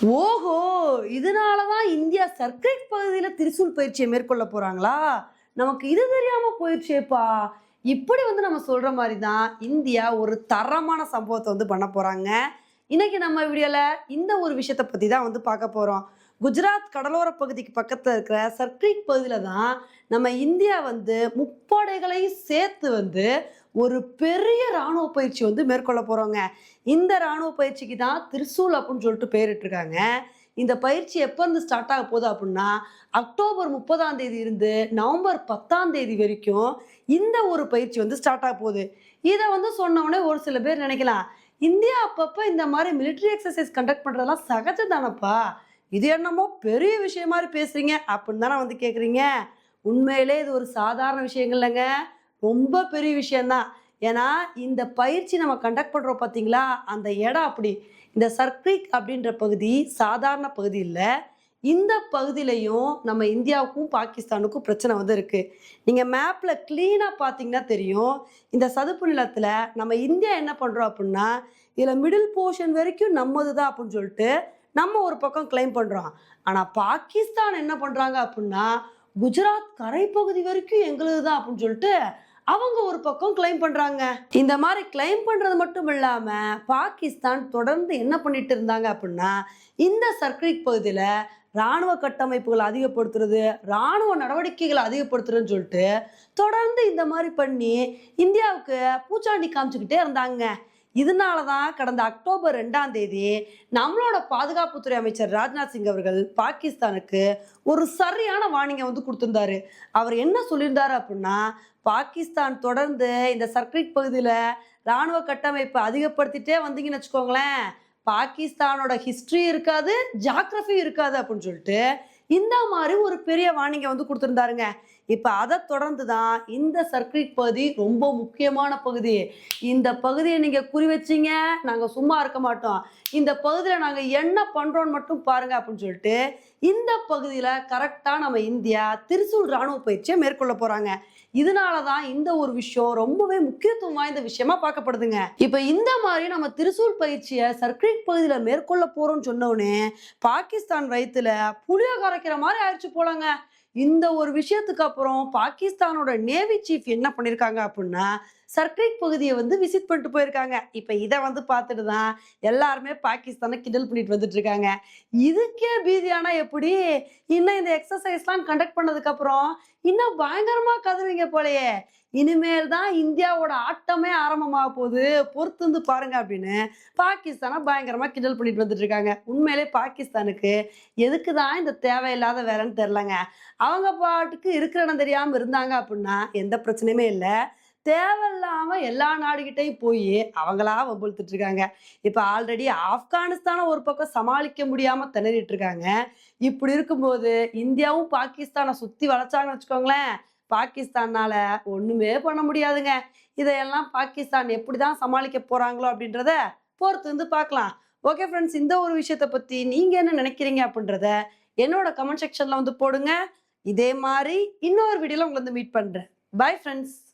ஓஹோ இதனால தான் இந்தியா சர்க்கிட் பகுதியில் திரிசூல் பயிற்சியை மேற்கொள்ள போகிறாங்களா நமக்கு இது தெரியாமல் போயிடுச்சேப்பா. இப்படி வந்து நம்ம சொல்கிற மாதிரி தான் இந்தியா ஒரு தரமான சம்பவத்தை வந்து பண்ண போகிறாங்க இன்னைக்கு நம்ம வீடியோவில் இந்த ஒரு விஷயத்தை பற்றி தான் வந்து பார்க்க போகிறோம் குஜராத் கடலோர பகுதிக்கு பக்கத்தில் இருக்கிற சர்க்கிட் பகுதியில் தான் நம்ம இந்தியா வந்து முப்படைகளையும் சேர்த்து வந்து ஒரு பெரிய இராணுவ பயிற்சி வந்து மேற்கொள்ள போகிறோங்க இந்த இராணுவ பயிற்சிக்கு தான் திரிசூல் அப்படின்னு சொல்லிட்டு பேரிட்டிருக்காங்க. இந்த பயிற்சி எப்போ இருந்து ஸ்டார்ட் ஆக போகுது அப்படின்னா அக்டோபர் முப்பதாம் தேதி இருந்து நவம்பர் பத்தாம் தேதி வரைக்கும் இந்த ஒரு பயிற்சி வந்து ஸ்டார்ட் ஆக போகுது. இதை வந்து சொன்ன ஒரு சில பேர் நினைக்கலாம் இந்தியா அப்பப்போ இந்த மாதிரி மிலிட்ரி எக்ஸசைஸ் கண்டக்ட் பண்ணுறதெல்லாம் சகஜம் தானப்பா? இது என்னமோ பெரிய விஷயம் மாதிரி பேசுறீங்க அப்படின்னு தானே வந்து கேட்குறீங்க உண்மையிலே இது ஒரு சாதாரண விஷயங்கள் இல்லைங்க. ரொம்ப பெரிய விஷயம்தான். ஏன்னா இந்த பயிற்சி நம்ம கண்டக்ட் பண்ணுறோம் பார்த்தீங்களா அந்த இடம் அப்படி. இந்த சர்க்ரிக் அப்படின்ற பகுதி சாதாரண பகுதி இல்லை. இந்த பகுதியிலையும் நம்ம இந்தியாவுக்கும் பாகிஸ்தானுக்கும் பிரச்சனை வந்து இருக்குது நீங்கள் மேப்பில் க்ளீனாக பார்த்தீங்கன்னா தெரியும். இந்த சதுப்பு நிலத்தில் நம்ம இந்தியா என்ன பண்ணுறோம் அப்படின்னா இதில் மிடில் போர்ஷன் வரைக்கும் நம்மது தான் அப்படின்னு சொல்லிட்டு நம்ம ஒரு பக்கம் கிளைம் பண்ணுறோம் ஆனால் பாகிஸ்தான் என்ன பண்ணுறாங்க அப்படின்னா குஜராத் கரைப்பகுதி வரைக்கும் எங்களது தான் அப்படின்னு சொல்லிட்டு அவங்க ஒரு பக்கம் கிளைம் பண்ணுறாங்க இந்த மாதிரி கிளைம் பண்ணுறது மட்டும் இல்லாமல் பாகிஸ்தான் தொடர்ந்து என்ன பண்ணிட்டு இருந்தாங்க அப்படின்னா இந்த சர்க்கிட் பகுதியில் ராணுவ கட்டமைப்புகளை அதிகப்படுத்துறது ராணுவ நடவடிக்கைகளை அதிகப்படுத்துறதுன்னு சொல்லிட்டு தொடர்ந்து இந்த மாதிரி பண்ணி இந்தியாவுக்கு பூச்சாண்டி காமிச்சுக்கிட்டே இருந்தாங்க. இதனால தான் கடந்த அக்டோபர் ரெண்டாம் தேதி நம்மளோட பாதுகாப்புத்துறை அமைச்சர் ராஜ்நாத் சிங் அவர்கள் பாகிஸ்தானுக்கு ஒரு சரியான வார்னிங்கை வந்து கொடுத்துருந்தாரு. அவர் என்ன சொல்லியிருந்தாரு அப்படின்னா பாகிஸ்தான் தொடர்ந்து இந்த சர்க்கிட் பகுதியில் ராணுவ கட்டமைப்பை அதிகப்படுத்திட்டே வந்தீங்கன்னு வச்சுக்கோங்களேன். பாகிஸ்தானோட ஹிஸ்ட்ரி இருக்காது ஜாக்ரஃபி இருக்காது அப்படின்னு சொல்லிட்டு இந்த மாதிரி ஒரு பெரிய வார்னிங்கை வந்து கொடுத்துருந்தாருங்க. இப்போ அதை தொடர்ந்து தான் இந்த சர்க்கிட் பகுதி ரொம்ப முக்கியமான பகுதி. இந்த பகுதியை நீங்கள் குறி வச்சீங்க நாங்கள் சும்மா இருக்க மாட்டோம். இந்த பகுதியில் நாங்கள் என்ன பண்ணுறோன்னு மட்டும் பாருங்க அப்படின்னு சொல்லிட்டு இந்த பகுதியில் கரெக்டாக நம்ம இந்தியா திருசூல் ராணுவ பயிற்சியை மேற்கொள்ள போகிறாங்க இதனால தான் இந்த ஒரு விஷயம் ரொம்பவே முக்கியத்துவம் வாய்ந்த விஷயமா பார்க்கப்படுதுங்க. இப்போ இந்த மாதிரி நம்ம திருசூல் பயிற்சியை சர்க்கிட் பகுதியில் மேற்கொள்ள போறோம்னு சொன்னோடனே பாகிஸ்தான் வயிற்றுல புளிய கரைக்கிற மாதிரி ஆயிடுச்சு போலாங்க. இந்த ஒரு விஷயத்துக்கு அப்புறம் பாகிஸ்தானோட நேவி சீஃப் என்ன பண்ணியிருக்காங்க அப்படின்னா சர்க்கிட் பகுதியை வந்து விசிட் பண்ணிட்டு போயிருக்காங்க. இப்போ இதை வந்து பார்த்துட்டு தான் எல்லாருமே பாகிஸ்தானை கிண்டல் பண்ணிட்டு வந்துட்டு இருக்காங்க. இதுக்கே பீதியானா எப்படி? இன்னும் இந்த எக்ஸசைஸ்லாம் கண்டக்ட் பண்ணதுக்கப்புறம் இன்னும் பயங்கரமாக கதவிங்க போலயே. இனிமேல் தான் இந்தியாவோட ஆட்டமே ஆரம்பமாக போகுது. பொறுத்து வந்து பாருங்க அப்படின்னு பாகிஸ்தானை பயங்கரமாக கிண்டல் பண்ணிட்டு வந்துட்டு இருக்காங்க. உண்மையிலே பாகிஸ்தானுக்கு எதுக்கு தான் இந்த தேவையில்லாத வேலைன்னு தெரிலங்க அவங்க பாட்டுக்கு இருக்கிற இடம் இருந்தாங்க அப்படின்னா எந்த பிரச்சனையுமே இல்லை. தேவையில்லாம எல்லா நாடுகிட்டையும் போய் அவங்களா வம்புழுத்துட்டு இருக்காங்க. இப்போ ஆல்ரெடி ஆப்கானிஸ்தானை ஒரு பக்கம் சமாளிக்க முடியாம திணறிட்டு இருக்காங்க. இப்படி இருக்கும்போது இந்தியாவும் பாகிஸ்தானை சுத்தி வளைச்சாங்கன்னு வச்சுக்கோங்களேன். பாகிஸ்தானால ஒண்ணுமே பண்ண முடியாதுங்க. இதையெல்லாம் பாகிஸ்தான் எப்படிதான் சமாளிக்க போறாங்களோ அப்படின்றத பொறுத்து வந்து பார்க்கலாம். ஓகே ஃப்ரெண்ட்ஸ் இந்த ஒரு விஷயத்த பத்தி நீங்க என்ன நினைக்கிறீங்க அப்படின்றத என்னோட கமெண்ட் செக்ஷன்ல வந்து போடுங்க. இதே மாதிரி இன்னொரு வீடியோல உங்களை வந்து மீட் பண்றேன். Bye friends